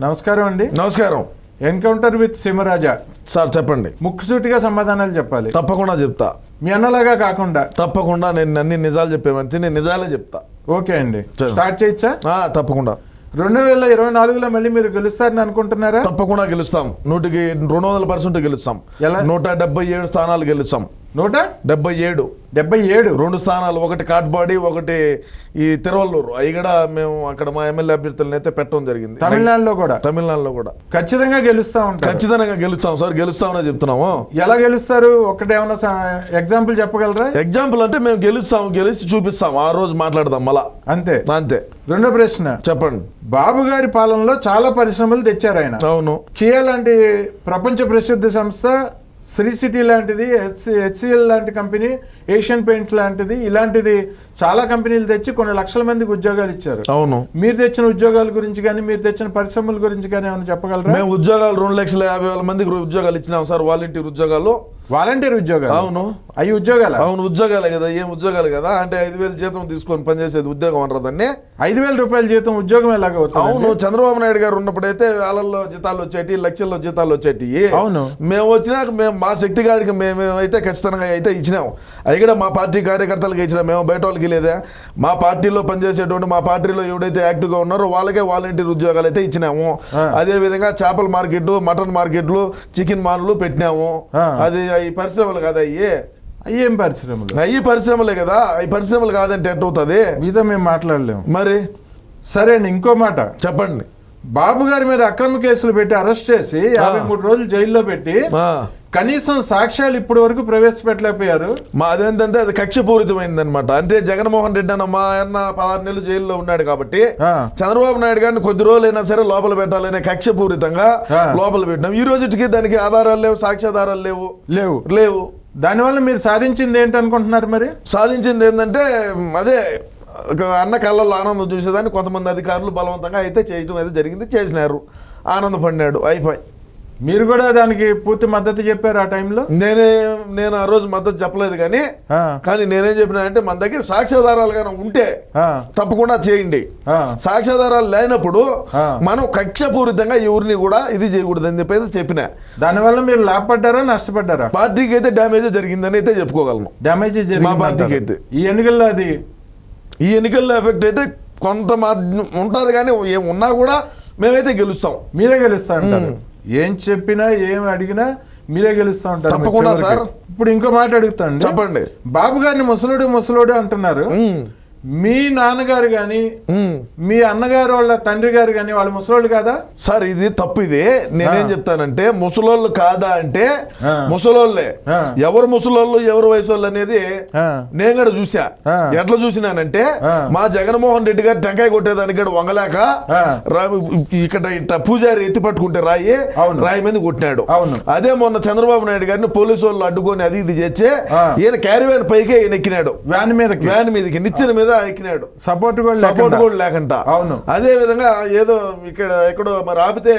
నమస్కారం అండి. నమస్కారం. ఎన్కౌంటర్ విత్ సింహరాజా సార్ చెప్పండి. ముక్కుసూటిగా సమాధానాలు చెప్పాలి. తప్పకుండా చెప్తా. మీ అన్నలాగా కాకుండా. తప్పకుండా నేను అన్ని నిజాలు చెప్పేమంటే నేను నిజాలే చెప్తా. ఓకే అండి. స్టార్ట్ చేయొచ్చా? తప్పకుండా. రెండు వేల ఇరవై నాలుగులో మళ్ళీ మీరు గెలుస్తారని అనుకుంటున్నారా? తప్పకుండా గెలుస్తాం. నూటికి రెండు వందల పర్సెంట్ గెలుస్తాం. ఎలా? నూట డెబ్బై ఏడు స్థానాలు గెలుస్తాం. నూట డెబ్బై ఏడు. డెబ్బై ఏడు. రెండు స్థానాలు ఒకటి కాట్బాడి ఒకటి ఈ తిరువల్లూరు. అవి కూడా మేము అక్కడ మా ఎమ్మెల్యే అభ్యర్థులను అయితే పెట్టడం జరిగింది. తమిళనాడులో కూడా? తమిళనాడులో కూడా. ఖచ్చితంగా గెలుస్తా ఖచ్చితంగా గెలుస్తాం సార్ గెలుస్తామనే చెప్తున్నాము. ఎలా గెలుస్తారు? ఒకటేమన్నా ఎగ్జాంపుల్ చెప్పగలరా? ఎగ్జాంపుల్ అంటే మేము గెలుస్తాం గెలిచి చూపిస్తాం. ఆ రోజు మాట్లాడదాం మళ్ళా. అంతే. అంతే. రెండో ప్రశ్న. చెప్పండి. బాబు గారి పాలనలో చాలా పరిశ్రమలు తెచ్చారు ఆయన. అవును. కియా లాంటి ప్రపంచ ప్రసిద్ధ సంస్థ శ్రీ సిటీ లాంటిది హెచ్సిఎల్ లాంటి కంపెనీ ఏషియన్ పెయింట్ లాంటిది ఇలాంటిది చాలా కంపెనీలు తెచ్చి కొన్ని లక్షల మందికి ఉద్యోగాలు ఇచ్చారు. అవును. మీరు తెచ్చిన ఉద్యోగాల గురించి కానీ మీరు తెచ్చిన పరిశ్రమల గురించి కానీ ఏమైనా చెప్పగలరా? మేము ఉద్యోగాలు రెండు లక్షల యాభై వేల మందికి ఉద్యోగాలు ఇచ్చినాం సార్ వాలంటీర్ ఉద్యోగాలు వాలంటీర్ ఉద్యోగాలు? అవును. అవి ఉద్యోగాలు? అవును ఉద్యోగాలే కదా ఏం ఉద్యోగాలు కదా అంటే ఐదు వేలు జీతం తీసుకొని పనిచేసేది ఉద్యోగం అనరు దాన్ని. ఐదు వేల రూపాయల జీతం ఉద్యోగం ఎలాగ అవుతుంది అవును చంద్రబాబు నాయుడు గారు ఉన్నప్పుడైతే వేలల్లో జీతాలు వచ్చేటి లక్షల్లో జీతాలు వచ్చేటి. అవును. మేము వచ్చినాక మేము మా శక్తి గారికి మేము అయితే ఖచ్చితంగా అయితే ఇచ్చినాం. అవి కూడా మా పార్టీ కార్యకర్తలకు ఇచ్చినాం. మేము బయట వాళ్ళకి లేదే మా పార్టీలో పనిచేసేటువంటి మా పార్టీలో ఎవడైతే యాక్టివ్గా ఉన్నారో వాళ్ళకే వాలంటీర్ ఉద్యోగాలు అయితే ఇచ్చినాము. ఆ. అదే విధంగా చేపల మార్కెట్ మటన్ మార్కెట్లు చికెన్ మాన్లు పెట్టినాము. అది ఈ పరిశ్రమలు కదా అయ్యి ఏం పరిశ్రమలు? అయ్యి పరిశ్రమలే కదా. ఈ పరిశ్రమలు కాదంటే ఎట్టవుతుంది? మీతో మేము మాట్లాడలేము. మరి? సరే అండి ఇంకో మాట. చెప్పండి. బాబు గారి మీద అక్రమ కేసులు పెట్టి అరెస్ట్ చేసి యాభై మూడు రోజులు జైల్లో పెట్టి. కనీసం సాక్ష్యాలు ఇప్పటి వరకు ప్రవేశపెట్టలేకపోయారు. మా అదేంటంటే అది కక్షపూరితమైంది అనమాట అంటే జగన్మోహన్ రెడ్డి అన్న మా అన్న పదహారు నెలలు జైల్లో ఉన్నాడు కాబట్టి. చంద్రబాబు నాయుడు గారిని కొద్ది రోజులైనా సరే లోపల పెట్టాలనే కక్షపూరితంగా. లోపల పెట్టినాం. ఈ రోజుకి దానికి ఆధారాలు లేవు సాక్ష్యాధారాలు లేవు. లేవు. లేవు. దానివల్ల మీరు సాధించింది ఏంటి అనుకుంటున్నారు మరి? సాధించింది ఏంటంటే అదే అన్న కళ్ళల్లో ఆనందం చూసేదాన్ని. కొంతమంది అధికారులు బలవంతంగా అయితే చేయటం అయితే జరిగింది. చేసినారు. ఆనందపడినాడు. అయిపోయి. మీరు కూడా దానికి పూర్తి మద్దతు చెప్పారు ఆ టైంలో? నేనే నేను ఆ రోజు మద్దతు చెప్పలేదు కానీ కానీ నేనేం చెప్పినా అంటే మన దగ్గర సాక్ష్యాధారాలు కానీ ఉంటే తప్పకుండా చేయండి. సాక్ష్యాధారాలు లేనప్పుడు. మనం కక్షపూరితంగా ఎవరిని కూడా ఇది చేయకూడదు అని చెప్పి చెప్పిన. దానివల్ల మీరు లాభపడ్డారా నష్టపడ్డారా? పార్టీకి అయితే డ్యామేజ్ జరిగిందని అయితే చెప్పుకోగలను. డ్యామేజ్ మా పార్టీకి అయితే. ఈ ఎన్నికల్లో అది? ఈ ఎన్నికల్లో ఎఫెక్ట్ అయితే కొంత ఉంటుంది కానీ ఉన్నా కూడా మేమైతే గెలుస్తాం. మీరే గెలుస్తా ఏం చెప్పినా ఏం అడిగినా మీరే గెలుస్తా ఉంటారు తప్పకుండా. సార్. ఇప్పుడు ఇంకో మాట అడుగుతాను చెప్పండి బాబు గారిని ముసలుడు ముసలుడు అంటున్నారు మీ నాన్నగారు గాని ఉమ్. మీ అన్నగారు వాళ్ళ తండ్రి గారు గాని వాళ్ళు ముసలోళ్ళు కాదా సార్ ఇది తప్పు ఇది నేనేం. చెప్తానంటే ముసలోళ్ళు కాదా అంటే. ముసలోళ్ళే. ఎవరు ముసలోళ్ళు ఎవరు వయసు వాళ్ళు అనేది. నేను కూడా చూసా. ఎట్లా చూసినానంటే. మా జగన్మోహన్ రెడ్డి గారు టెంకాయ కొట్టేదానికి వంగలేక ఇక్కడ పూజారి ఎత్తి పట్టుకుంటే రాయి. రాయి మీద కొట్టినాడు అవును. అదే మొన్న చంద్రబాబు నాయుడు గారిని పోలీసు వాళ్ళు అడ్డుకొని అది ఇది చేస్తే. ఈయన క్యారీవేన్ పైకే ఈయన ఎక్కినాడు వ్యాన్ మీదకి వ్యాన్ మీదకి నిచ్చెన మీద ఎక్కినాడు. సపోర్ట్ కూడా సపోర్ట్. కూడా లేకుండా. అవును. అదే విధంగా ఏదో ఇక్కడ ఎక్కడో మరి ఆపితే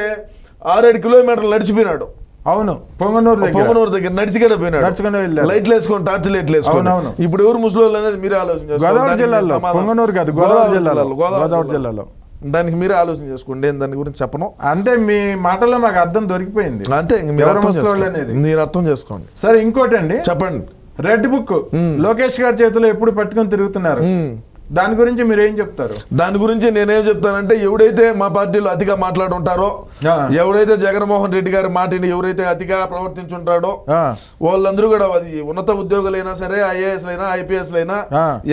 ఆరేడు కిలోమీటర్లు నడిచిపోయినాడు. అవును. పొంగనూరు దగ్గర. పొంగనూరు దగ్గర నడిచిగడ పోయినాడు. నడుచుకునే వెళ్ళాడు. లైట్లు వేసుకొని టార్చ్ లైట్లు వేసుకొని అవునవును. ఇప్పుడు ఎవరు ముసలోళ్ళు అనేది మీరే ఆలోచన. గోదావరి జిల్లాలో పొంగనూరు కాదు గోదావరి జిల్లాలో. గోదావరి జిల్లాలో. దానికి మీరే ఆలోచన చేసుకోండి. నేను దాని గురించి చెప్పను? అంటే మీ మాటల్లో మాకు అర్థం దొరికిపోయింది. అంతే మీరు అర్థం చేసుకోండి. సరే ఇంకోటి అండి చెప్పండి. రెడ్ బుక్ లోకేష్ గారి చేతిలో ఎప్పుడు పట్టుకొని తిరుగుతున్నారు. దాని గురించి మీరు ఏం చెప్తారు దాని గురించి నేనేం చెప్తానంటే ఎవడైతే మా పార్టీలో అతిగా మాట్లాడుంటారో. ఎవడైతే జగన్మోహన్ రెడ్డి గారి మాటిని ఎవరైతే అతిగా ప్రవర్తించుంటాడో వాళ్ళందరూ కూడా అది ఉన్నత ఉద్యోగులైనా సరే ఐఏఎస్ అయినా ఐపీఎస్ అయినా.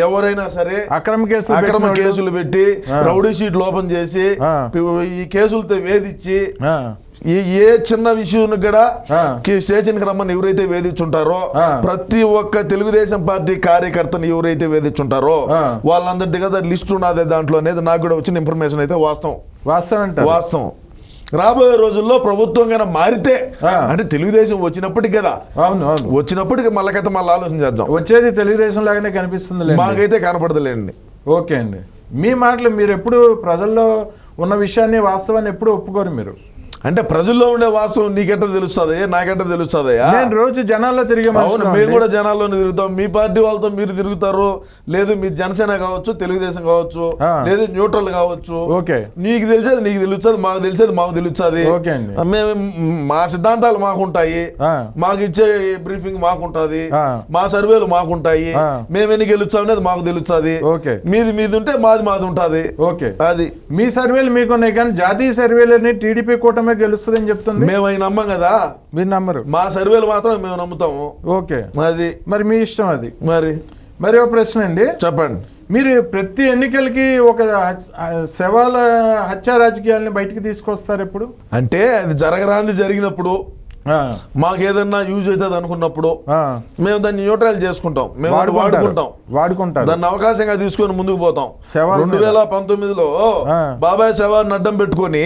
ఎవరైనా సరే అక్రమ కేసులు అక్రమ కేసులు పెట్టి. రౌడీ షీట్లు ఓపెన్ చేసి. ఈ కేసులతో వేధించి ఏ చిన్న విషయం కూడా ఆ. స్టేషన్కి రమ్మని ఎవరైతే వేధించుంటారో. ప్రతి ఒక్క తెలుగుదేశం పార్టీ కార్యకర్తని ఎవరైతే వేధించుంటారో. వాళ్ళందరి దగ్గర లిస్ట్ ఉన్నదే దాంట్లో అనేది నాకు కూడా వచ్చిన ఇన్ఫర్మేషన్ అయితే వాస్తవం. వాస్తవం అంటారు. వాస్తవం. రాబోయే రోజుల్లో ప్రభుత్వం కనుక మారితే. అంటే తెలుగుదేశం వచ్చినప్పటికి కదా అవును అవును. వచ్చినప్పటికి మళ్ళకైతే మళ్ళీ ఆలోచన చేద్దాం. వచ్చేది తెలుగుదేశం లాగానే కనిపిస్తుంది మాకైతే కనపడదులేండి. ఓకే అండి. మీ మాటలు మీరు ఎప్పుడు ప్రజల్లో ఉన్న విషయాన్ని వాస్తవాన్ని ఎప్పుడు ఒప్పుకోరు మీరు? అంటే ప్రజల్లో ఉండే వాస్తవం నీకెట్ట తెలుస్తుంది నాకెట్ట తెలుస్తుందయ్యా నేను రోజు జనాల్లో తిరిగే అవును మేము కూడా జనాల్లోనే తిరుగుతాం మీ పార్టీ వాళ్ళతో మీరు తిరుగుతారు లేదు మీ జనసేన కావచ్చు తెలుగుదేశం కావచ్చు. లేదు న్యూట్రల్ కావచ్చు ఓకే నీకు తెలిసేది నీకు తెలుస్తుంది మాకు తెలిసేది మాకు తెలుస్తుంది ఓకే అండి. మేము మా సిద్ధాంతాలు మాకుంటాయి. మాకు ఇచ్చే బ్రీఫింగ్ మాకుంటది. మా సర్వేలు మాకుంటాయి. మేము ఎన్ని గెలుస్తాం అనేది మాకు తెలుస్తుంది ఓకే. మీది మీది ఉంటే మాది మాది ఉంటది ఓకే అది మీ సర్వేలు మీకున్నాయి కానీ జాతీయ సర్వేలని టీడీపీ కూటమే గెలుస్తుందని చెప్తుంది. మేము అవి నమ్మం కదా? మీరు నమ్మరు. మా సర్వేలు మాత్రం మేము నమ్ముతాము. ఓకే. అది మరి మీ ఇష్టం అది. మరి? మరి ఒక ప్రశ్న అండి. చెప్పండి. మీరు ప్రతి ఎన్నికలకి ఒక శవాల హత్య రాజకీయాలని బయటికి తీసుకొస్తారు ఎప్పుడు? అంటే అది జరగరాంది జరిగినప్పుడు ఆ, మాకు ఏదన్నా యూజ్ అవుతుంది అనుకున్నప్పుడు మేము దాన్ని న్యూట్రల్ చేసుకుంటాం మేము. వాడుకుంటాం వాడుకుంటారు దాన్ని అవకాశంగా తీసుకొని ముందుకు పోతాం రెండు. వేల పంతొమ్మిదిలో. బాబాయ్ శవాన్ని అడ్డం పెట్టుకొని.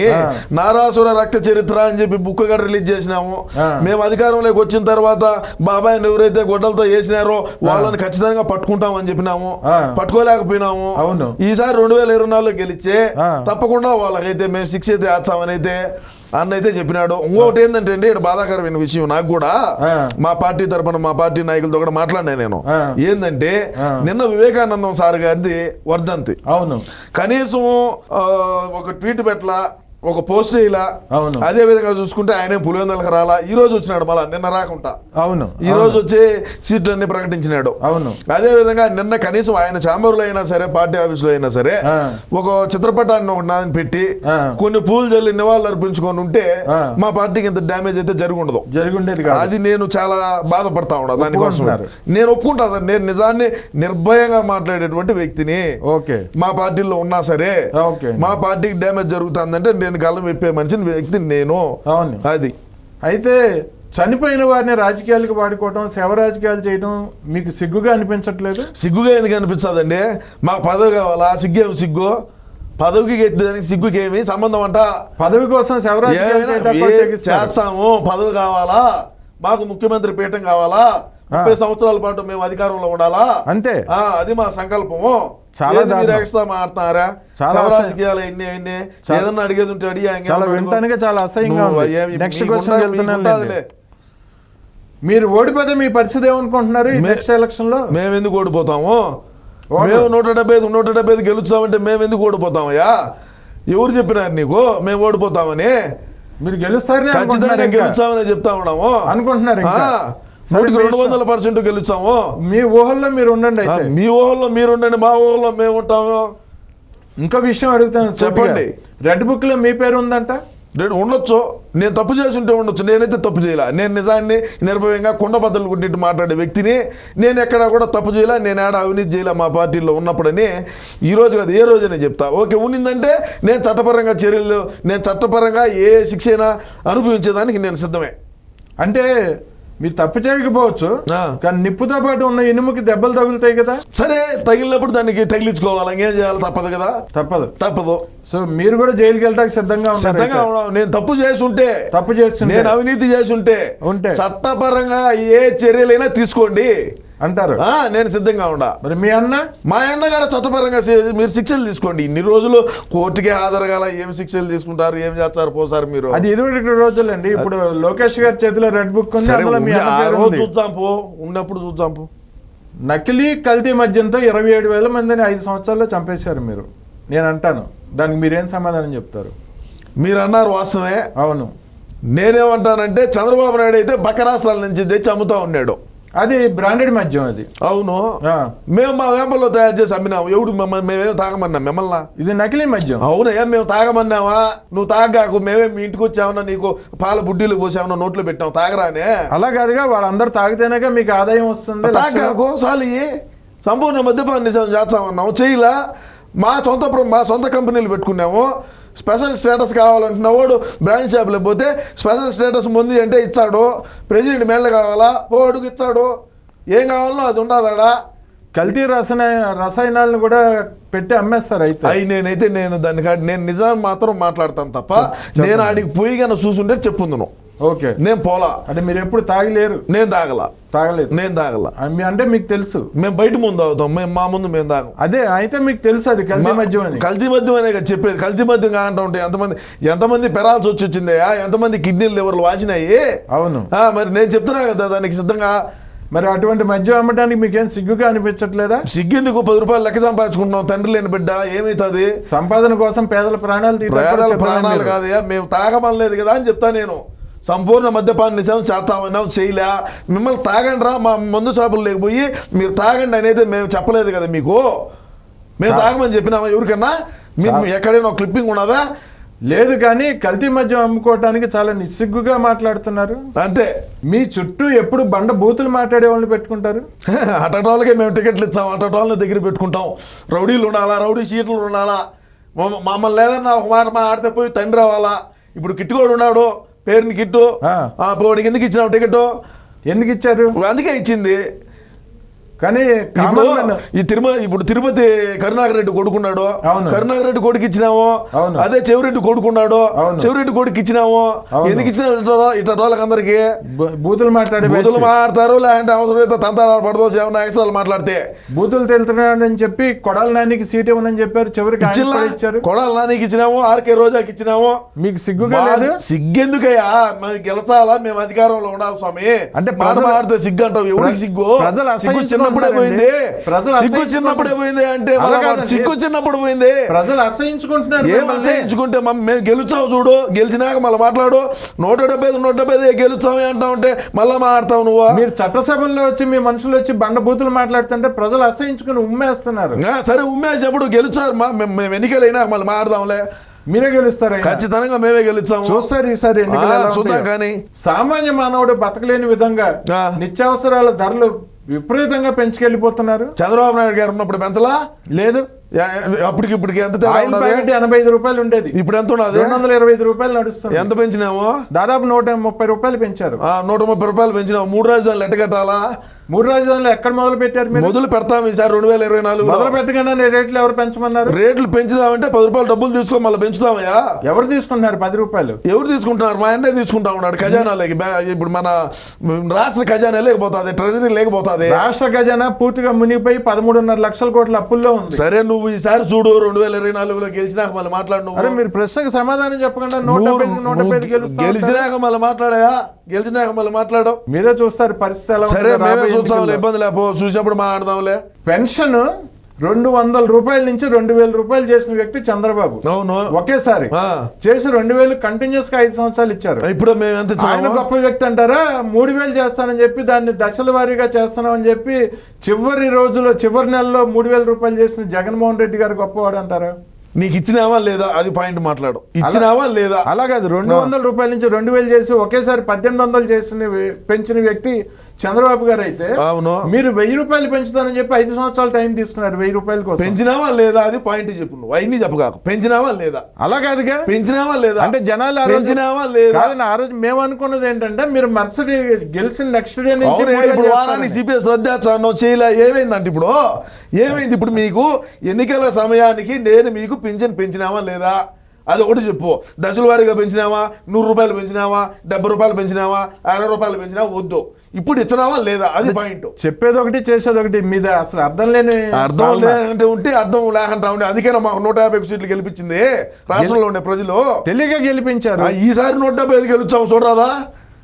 నారాసుర రక్త చరిత్ర అని చెప్పి బుక్ కూడా రిలీజ్ చేసినాము. మేము అధికారంలోకి వచ్చిన తర్వాత బాబాయ్ని ఎవరైతే గొడ్డలతో వేసినారో వాళ్ళని ఖచ్చితంగా పట్టుకుంటాం అని చెప్పినాము. పట్టుకోలేకపోయినాము అవును. ఈసారి రెండు వేల ఇరవై నాలుగులో గెలిచే. తప్పకుండా వాళ్ళకైతే మేము శిక్ష అయితే వేస్తామని అయితే అన్న అయితే చెప్పినాడు ఇంకొకటి ఏంటంటే అండి ఇక్కడ బాధాకరమైన విషయం నాకు కూడా. మా పార్టీ తరపున మా పార్టీ నాయకులతో కూడా మాట్లాడినా నేను. ఏంటంటే. నిన్న వివేకానందం సార్ గారిది వర్ధంతి అవును కనీసం ఒక ట్వీట్ పెట్టలా ఒక పోస్ట్ ఇలా అవును. అదే విధంగా చూసుకుంటే ఆయనే పులివెందలకు రాలా. ఈ రోజు వచ్చినాడు మళ్ళా నిన్న రాకుండా అవును. ఈ రోజు వచ్చి సీట్లన్నీ ప్రకటించినాడు. అవును. అదే విధంగా నిన్న కనీసం ఆయన ఛాంబర్లో అయినా సరే పార్టీ ఆఫీస్లో అయినా సరే. ఒక చిత్రపటాన్ని ఒకటి నాదని పెట్టి. కొన్ని పూలు జల్లి నివాళులు అర్పించుకొని ఉంటే. మా పార్టీకి ఇంత డ్యామేజ్ అయితే జరిగి ఉండదు జరిగుండేది కాదు. అది నేను చాలా బాధపడతా ఉన్నా దానికోసం. నేను ఒప్పుకుంటా సార్. నేను నిజాన్ని నిర్భయంగా మాట్లాడేటువంటి వ్యక్తిని. ఓకే. మా పార్టీలో ఉన్నా సరే ఓకే. మా పార్టీకి డ్యామేజ్ జరుగుతుందంటే నేను గల్లం విప్పే మనిషిని వ్యక్తిని నేను. అవును. అది. అయితే చనిపోయిన వారిని రాజకీయాలకు వాడుకోవటం శవ రాజకీయాలు చేయడం మీకు సిగ్గుగా అనిపించట్లేదు? సిగ్గుగా ఎందుకు అనిపించదండి? మాకు పదవి కావాలా? సిగ్గేమి సిగ్గు? పదవికి ఎత్తడానికి సిగ్గుకి ఏమి సంబంధం అంట? పదవి కోసం రాజకీయాలు. చేస్తాము? పదవి కావాలా? మాకు ముఖ్యమంత్రి పీఠం కావాలా? ముప్పై సంవత్సరాల పాటు మేము అధికారంలో ఉండాలా? అంతే. ఆ, అది మా సంకల్పము. చాలా. ఎక్స్ట్రా చాలా. రాజకీయాలు ఎన్ని ఎన్ని? ఏదన్నా అడిగేది ఉంటే అడిగా చాలా వినటానికే చాలా అసహ్యంగా ఉంది. నెక్స్ట్ క్వశ్చన్ వెళ్తున్నాను మీరు ఓడిపోతే మీ పరిస్థితి ఏమనుకుంటున్నారు నెక్స్ట్ ఎలక్షన్లో? మేము ఎందుకు ఓడిపోతాము. మేము నూట డెబ్బై ఐదు నూట డెబ్బై ఐదు గెలుస్తామంటే మేము ఎందుకు ఓడిపోతామయ్యా ఎవరు చెప్పినారు నీకు? మేము ఓడిపోతామని? మీరు గెలుస్తారని ఖచ్చితంగా. గెలుస్తామని చెప్తా ఉన్నాము. అనుకుంటున్నారు నూటికి రెండు. వందల పర్సెంట్ గెలుస్తాము. మీ ఊహల్లో మీరు ఉండండి అయితే. మీ ఊహల్లో మీరుండండి మా ఊహల్లో మేము ఉంటాము. ఇంకో విషయం అడుగుతాను చెప్పండి. రెడ్ బుక్లో మీ పేరు ఉందంట? నేను ఉండొచ్చు. నేను తప్పు చేసి ఉంటే ఉండొచ్చు. నేనైతే తప్పు చేయలే. నేను నిజాన్ని నిర్భయంగా కుండ బద్దలు కొట్టిట్టు మాట్లాడే వ్యక్తిని నేను ఎక్కడా కూడా తప్పు చేయలే. నేను ఏడా అవినీతి చేయలే మా పార్టీలో ఉన్నప్పుడని ఈ రోజు కాదు ఏ రోజైనా చెప్తా. ఓకే ఉన్నిందంటే నేను చట్టపరంగా చర్యలు నేను చట్టపరంగా ఏ శిక్ష అయినా అనుభవించేదానికి నేను సిద్ధమే. అంటే మీరు తప్పు చేయకపోవచ్చు. కానీ నిప్పుతో పాటు ఉన్న ఇనుముకి దెబ్బలు తగులుతాయి కదా? సరే తగిలినప్పుడు దానికి తగిలించుకోవాలి. ఇంకేం చేయాలి? తప్పదు కదా? తప్పదు. తప్పదు. సో మీరు కూడా జైలుకి వెళ్ళడానికి సిద్ధంగా సిద్ధంగా. నేను తప్పు చేసి ఉంటే తప్పు చేస్తుంటే. నేను అవినీతి చేసి ఉంటే ఉంటే. చట్టపరంగా ఏ చర్యలైనా తీసుకోండి. అంటారు. నేను సిద్ధంగా ఉండా. మరి మీ అన్న? మా అన్న కూడా చట్టపరంగా మీరు శిక్షలు తీసుకోండి. ఇన్ని రోజులు కోర్టుకే హాజరుగాల ఏం శిక్షలు తీసుకుంటారు ఏం చేస్తారు? పోసారు మీరు. అది ఇదివరకు రోజులండి. ఇప్పుడు లోకేష్ గారి చేతిలో రెడ్ బుక్ చూద్దాం పో. ఉన్నప్పుడు చూద్దాం పో. నకిలీ కల్తీ మద్యంతో ఇరవై ఏడు వేల మందిని ఐదు సంవత్సరాల్లో చంపేశారు మీరు. నేను అంటాను. దానికి మీరేం సమాధానం చెప్తారు? మీరు అన్నారు వాస్తవమే. అవును. నేనేమంటానంటే చంద్రబాబు నాయుడు అయితే రాష్ట్రాల నుంచి తెచ్చి అమ్ముతా ఉన్నాడు. అది బ్రాండెడ్ మద్యం అది. అవును. మేము మా వేపల్లో తయారు చేసి అమ్మినాము. ఎవడు మమ్మల్ని మేమేం తాగమన్నాం మిమ్మల్ని. ఇది నకిలీ మద్యం. అవునయ్యా మేము తాగమన్నావా నువ్వు తాగాకు మేమే మీ ఇంటికి వచ్చామన్నా నీకు పాల బుడ్డీలు పోసామన్నా నోట్లో పెట్టాం తాగరానే. అలా కాదుగా వాళ్ళందరూ తాగితేనేగా మీకు ఆదాయం వస్తుంది తాగాకు ఇయ్యి. సంపూర్ణ మద్యపాన నిషేధం చేస్తామన్నాము చేయలా. మా సొంత మా సొంత కంపెనీలు పెట్టుకున్నాము. స్పెషల్ స్టేటస్ కావాలంటున్న వాడు బ్రాంచ్ షాప్లో పోతే స్పెషల్ స్టేటస్ ఉంది అంటే ఇచ్చాడు. ప్రెసిడెంట్ మేళ్ళ కావాలా? పోడుకు ఇచ్చాడు. ఏం కావాలో అది ఉండదాడా కల్తీ రసాయన రసాయనాలను కూడా పెట్టి అమ్మేస్తారు అయితే. అయి నేనైతే నేను దాని కాడ నేను నిజం మాత్రం మాట్లాడతాను తప్ప నేను ఆడికి పోయి కన్నా చూసుంటే చెప్పుందును. ఓకే. నేను పోలా. అంటే మీరు ఎప్పుడు తాగలేరు? నేను తాగల. తాగలేదు. నేను తాగల. అంటే మీకు తెలుసు. మేము బయట ముందు తాగుతాం మేము మా ముందు మేము తాగం. అదే అయితే మీకు తెలుసు అది కల్తీ మద్యం అని. కల్తీ మద్యం అనే కదా చెప్పేది. కల్తీ మద్యం కాంటా ఉంటే ఎంతమంది ఎంతమంది పెరాల్సి వచ్చి వచ్చిందయా ఎంతమంది కిడ్నీలు లివర్లు వాసినాయి అవును. మరి నేను చెప్తున్నా కదా దానికి సిద్ధంగా. మరి అటువంటి మద్యం అమ్మడానికి మీకేం సిగ్గుగా అనిపించట్లేదా? సిగ్గెందుకు పది రూపాయలు లెక్క సంపాదించుకుంటున్నాం. తండ్రి లేని బిడ్డ ఏమవుతుంది సంపాదన కోసం పేదల ప్రాణాలు పేదల ప్రాణాలు. కాదయా మేము తాగమనలేదు కదా అని చెప్తా నేను. సంపూర్ణ మద్యపాన నిజం చేస్తామన్నాం చేయలే. మిమ్మల్ని తాగండి రా మా మందు షాపులు లేకపోయి మీరు తాగండి అనేది మేము చెప్పలేదు కదా మీకు. మేము తాగమని చెప్పినామా ఎవరికన్నా? మీరు ఎక్కడైనా ఒక క్లిప్పింగ్ ఉన్నదా? లేదు కానీ కల్తీ మద్యం అమ్ముకోవటానికి చాలా నిస్సిగ్గుగా మాట్లాడుతున్నారు. అంతే. మీ చుట్టూ ఎప్పుడు బండ బూతులు మాట్లాడే వాళ్ళని పెట్టుకుంటారు? అటటోళ్ళకే మేము టికెట్లు ఇస్తాం అటటోళ్ళని దగ్గర పెట్టుకుంటాం. రౌడీలు ఉండాలా రౌడీ సీట్లు ఉండాలా? మమ్మ- మమ్మల్ని లేదన్నా ఒక మాట మా ఆడితే పోయి తండ్రి రావాలా? ఇప్పుడు కిట్టుకోడు ఉన్నాడు. పేరుని కిట్టు. ఆ. పోనీకి ఎందుకు ఇచ్చినావు టికెట్ ఎందుకు ఇచ్చారు? అందుకే ఇచ్చింది. కానీ ఈ తిరుమల ఇప్పుడు తిరుపతి కరుణాకర్ రెడ్డి కొడుకున్నాడు. కరుణాకర్ రెడ్డి కొడుకు ఇచ్చినాము. అదే చెవిరెడ్డి కొడుకున్నాడు. చెవిరెడ్డి కొడుకు ఇచ్చినాము. ఎందుకు ఇచ్చిన ఇట్లా బూ- బూతులు మాట్లాడే బూతులు. మాట్లాడతారు లేదంటే అవసరమైతే తంతాలు పడదో ఏమన్నా ఎక్స్ట్రాలు మాట్లాడితే. బూతులు తెలుతున్నాడని చెప్పి కొడాల నానికి సీట్ ఇవ్వనని చెప్పారు చివరికి ఇచ్చారు. కొడాలి నానికి ఇచ్చినాము ఆర్కే రోజాకి ఇచ్చినాము? మీకు సిగ్గుగా లేదు? సిగ్గెందుకయ్యా? మేము గెలచాలా? మేము అధికారంలో ఉండాలి స్వామి. అంటే మాట ప్రజలు- మాడితే సిగ్గు అంటావు. ఎవరికి సిగ్గు? ప్రజలు సిగ్గు చిన్నప్పుడే. పోయింది ప్రజలు సిగ్గు. చిన్నప్పుడే పోయింది అంటే. సిగ్గు చిన్నప్పుడు పోయింది ప్రజలు అసహించుకుంటున్నారు ఏం మమ్మ- మేము గెలుచావు చూడు గెలిచినాక మళ్ళీ మాట్లాడు నూట డెబ్బై ఐదు నూట డెబ్బై ఐదు గెలుచావు అంటా ఉంటే మళ్ళీ మాట్లాడతావు నువ్వు మీరు చట్టసభల్లో వచ్చి మీ మనుషులు వచ్చి బండ బూతులు మాట్లాడుతుంటే ప్రజలు అసహించుకుని ఉమ్మేస్తున్నారు సరే ఉమ్మేసేప్పుడు గెలుచారు మా- మేము మేము ఎన్నికలైనా మళ్ళీ మాట్లాడదాంలే మీరే గెలుస్తారు. ఖచ్చితంగా మేమే గెలుచాము చూస్తారు ఈసారి చూద్దాం. కానీ. సామాన్య మానవుడు బతకలేని విధంగా. నిత్యావసరాల ధరలు విపరీతంగా పెంచుకెళ్ళిపోతున్నారు. చంద్రబాబు నాయుడు గారు ఉన్నప్పుడు పెంచలా? లేదు. అప్పటికి ఇప్పటికి ఎంత ఎనభై ఐదు రూపాయలు ఉండేది. ఇప్పుడు ఎంత ఉన్నది? రెండు వందల ఇరవై ఐదు రూపాయలు నడుస్తుంది. ఎంత పెంచినాము? దాదాపు నూట ముప్పై రూపాయలు పెంచారు. ఆ, నూట ముప్పై రూపాయలు పెంచినాము. మూడు రాజధానులు ఎట్ట కట్టాలా మూడు రాజధానులు ఎక్కడ మొదలు పెట్టారు మొదలు పెడతాం ఈసారి రెండు వేల ఇరవై నాలుగు మొదలు పెట్టగానే రేట్లు ఎవరు పెంచమన్నారు? రేట్లు పెంచుదామంటే పది రూపాయలు డబ్బులు తీసుకో మళ్ళీ పెంచుదామయ్యా. ఎవరు తీసుకున్నారు పది రూపాయలు? ఎవరు తీసుకుంటున్నారు? మా అన్నే తీసుకుంటా ఉన్నాడు ఖజానాలోకి ఇప్పుడు మన రాష్ట్ర ఖజానా లేకపోతుంది ట్రెజరీ లేకపోతుంది. రాష్ట్ర ఖజానా పూర్తిగా మునిగిపోయి పదమూడున్నర లక్షల కోట్ల అప్పుల్లో ఉంది. సరే నువ్వు ఈసారి చూడు రెండు వేల ఇరవై నాలుగులో గెలిచినాక మళ్ళీ మాట్లాడు అరే మీరు ప్రశ్నకు సమాధానం చెప్పకుండా నూట నూట. గెలిచినాక మళ్ళీ మాట్లాడాయా? గెలిచినాక మళ్ళీ మాట్లాడు మీరే చూస్తారు పరిస్థితి ఎలా సరే చూస్తాంలే. ఇబ్బంది లేపో చూసినప్పుడు మాట్లాడదాంలే పెన్షన్ రెండు వందల రూపాయల నుంచి రెండు వేల రూపాయలు చేసిన వ్యక్తి చంద్రబాబు. అవును ఒకేసారి ఆ. చేసి రెండు వేలు కంటిన్యూస్గా ఐదు సంవత్సరాలు ఇచ్చారు. ఇప్పుడు మేము ఎంత ఆయన? గొప్ప వ్యక్తి అంటారా? మూడు వేలు చేస్తానని చెప్పి దాన్ని దశల వారీగా చేస్తున్నామని చెప్పి చివరి రోజులో చివరి నెలలో మూడు వేల రూపాయలు చేసిన జగన్మోహన్ రెడ్డి గారు గొప్పవాడు అంటారా? నీకు ఇచ్చినావా లేదా? అది పాయింట్ మాట్లాడు. ఇచ్చినావా లేదా? అలా కాదు రెండు వందల రూపాయల నుంచి రెండు వేలు చేసి ఒకేసారి పద్దెనిమిది వందలు చేసిన పెంచిన వ్యక్తి చంద్రబాబు గారు అయితే అవును. మీరు వెయ్యి రూపాయలు పెంచుతానని చెప్పి ఐదు సంవత్సరాలు టైం తీసుకున్నారు వెయ్యి రూపాయల కోసం. పెంచినావా లేదా అది పాయింట్ చెప్పు నువ్వు. అవన్నీ చెప్పగాకు పెంచినావా లేదా? అలా కాదుగా. పెంచినావా లేదా? అంటే జనాలు ఆ రోజు పెంచినావా లేదా? ఆ రోజు మేము అనుకున్నది ఏంటంటే మీరు మరుసటి గెలిచిన నెక్స్ట్ డే నుంచి ఇప్పుడు. వారానికి సిపిఎస్ రద్దేస్తాను చేయలే ఏమైందంటే ఇప్పుడు? ఏమైంది ఇప్పుడు మీకు? ఎన్నికల సమయానికి నేను మీకు పింఛన్ పెంచినావా లేదా? అది ఒకటి చెప్పు. దశల వారీగా పెంచినావా? నూరు రూపాయలు పెంచినావా? డెబ్బై రూపాయలు పెంచినావా? అరవై రూపాయలు పెంచినావా? వద్దు. ఇప్పుడు ఇచ్చినావా? లేదా? అది పాయింట్ చెప్పేది ఒకటి చేసేది ఒకటి మీద అసలు అర్థం లేని అర్థం. లేదంటే ఉంటే అర్థం లేకంటా ఉంటే అందుకే మాకు నూట యాభై సీట్లు గెలిపించింది. రాష్ట్రంలో ఉండే ప్రజలు. తెలియక గెలిపించారు. ఈసారి నూట డెబ్బై ఐదు గెలుచాం చూడరాదా?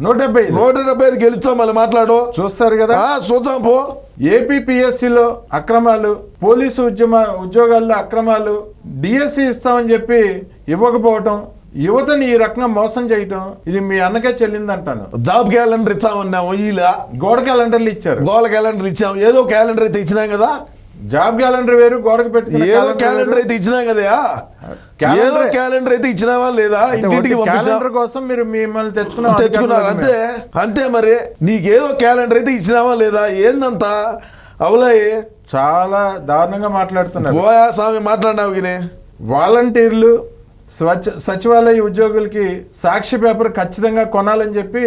నూట డెబ్బై. నూట డెబ్బై ఐదు గెలుచాం మళ్ళీ మాట్లాడు. చూస్తారు కదా. చూద్దాం పో. ఏపీపీఎస్సీలో అక్రమాలు పోలీసు ఉద్యమ ఉద్యోగాల్లో అక్రమాలు డిఎస్సి ఇస్తామని చెప్పి ఇవ్వకపోవటం యువతని ఈ రకంగా మోసం చేయటం ఇది మీ అన్నకే చెల్లిందంటాను. జాబ్ క్యాలెండర్ ఇచ్చామన్నాము ఇలా గోడ క్యాలెండర్లు ఇచ్చారు. గోల క్యాలెండర్ ఇచ్చాం ఏదో క్యాలెండర్ అయితే ఇచ్చినాం కదా. జాబ్ క్యాలెండర్ వేరు గోడకు పెట్టుకున్న ఏదో క్యాలెండర్. అయితే ఇచ్చినాం కదా ఏదో క్యాలెండర్ అయితే ఇచ్చినావా లేదా? క్యాలెండర్ కోసం మీరు మిమ్మల్ని తెచ్చుకున్న తెచ్చుకున్నారు అంతే. అంతే మరి. నీకేదో క్యాలెండర్ అయితే ఇచ్చినావా లేదా? ఏందంతా? అవులాయి. చాలా దారుణంగా మాట్లాడుతున్నారు. పోయా స్వామి మాట్లాడినావు గినే. వాలంటీర్లు స్వచ్ఛ సచివాలయ ఉద్యోగులకి సాక్షి పేపర్ ఖచ్చితంగా కొనాలని చెప్పి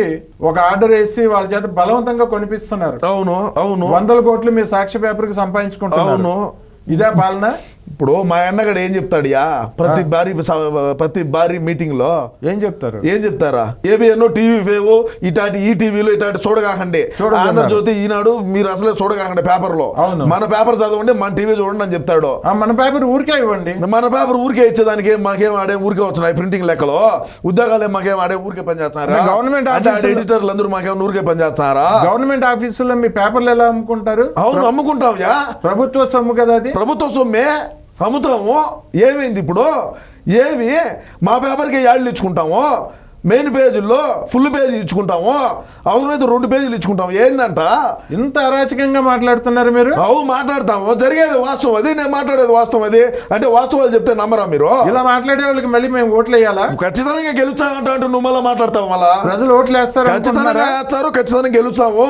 ఒక ఆర్డర్ వేసి వాళ్ళ చేత బలవంతంగా కొనిపిస్తున్నారు. అవును అవును. వందల కోట్లు మీ సాక్షి పేపర్కి సంపాదించుకుంటున్నారు. అవును. ఇదే పాలన? ఇప్పుడు మా అన్నగాడు ఏం చెప్తాడియా? ప్రతి భారీ ప్రతి భారీ మీటింగ్లో ఏం చెప్తారు? ఏం చెప్తారా? ఏబిఎన్ టీవీ ఫేవ్ ఇటాటి ఈ టీవీలో ఇటాటి చూడగాకండి. ఆంధ్రజ్యోతి ఈనాడు మీరు అసలే చూడగాకండి పేపర్లో అవును. మన పేపర్ చదవండి మన టీవీ చూడండి అని చెప్తాడు. మన పేపర్ ఊరికే ఇవ్వండి. మన పేపర్ ఊరికే ఇచ్చేదానికి మాకేం ఆడే ఊరికే వచ్చినాయి ప్రింటింగ్ లెక్కలో? ఉద్యోగాలు మాకేం ఆడే ఊరికే పనిచేస్తున్నారా? గవర్నమెంట్ ఎడిటర్లు అందరూ మాకేం ఊరికే పనిచేస్తున్నారా? గవర్నమెంట్ ఆఫీసులో మీ పేపర్లు ఎలా అమ్ముకుంటారు? అవును అమ్ముకుంటాం యా ప్రభుత్వ సొమ్ము కదా అది? ప్రభుత్వ సొమ్మే? అమ్ముతాము ఏమైంది ఇప్పుడు? ఏమి? మా పేపర్కి యాళ్ళు ఇచ్చుకుంటాము. మెయిన్ పేజీల్లో ఫుల్ పేజీ ఇచ్చుకుంటాము. అవసరమైతే రెండు పేజీలు ఇచ్చుకుంటాము. ఏందంట? ఇంత అరాచకంగా మాట్లాడుతున్నారు మీరు? అవు మాట్లాడతాము. జరిగేది వాస్తవం అది నేను మాట్లాడేది వాస్తవం అది. అంటే వాస్తవాలు చెప్తే నమ్మరా మీరు? ఇలా మాట్లాడే వాళ్ళకి మళ్ళీ మేము ఓట్లు వేయాలా ఖచ్చితంగా గెలుచామంట అంటే నువ్వు మళ్ళీ మాట్లాడతావు మళ్ళా? ప్రజలు ఓట్లు వేస్తారు ఖచ్చితంగా? వేస్తారు ఖచ్చితంగా గెలుచాము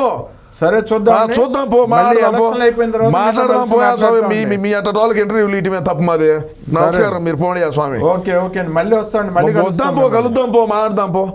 సరే చూద్దాం చూద్దాం పో మాట్లాడదాం పో. ఎలక్షన్లు అయిపోయిన తర్వాత మాట్లాడదాం మళ్ళీ పో ఆ స్వామి. మీ. మీ- మీ అట్ట వాళ్ళకి ఇంటర్వ్యూలు ఇయటమే తప్పు మాది. నమస్కారం మీరు పోండి స్వామి. ఓకే ఓకే మళ్ళీ వస్తాండి మళ్ళీ వద్దాం పో కలుద్దాం పో మాట్లాడదాం పో.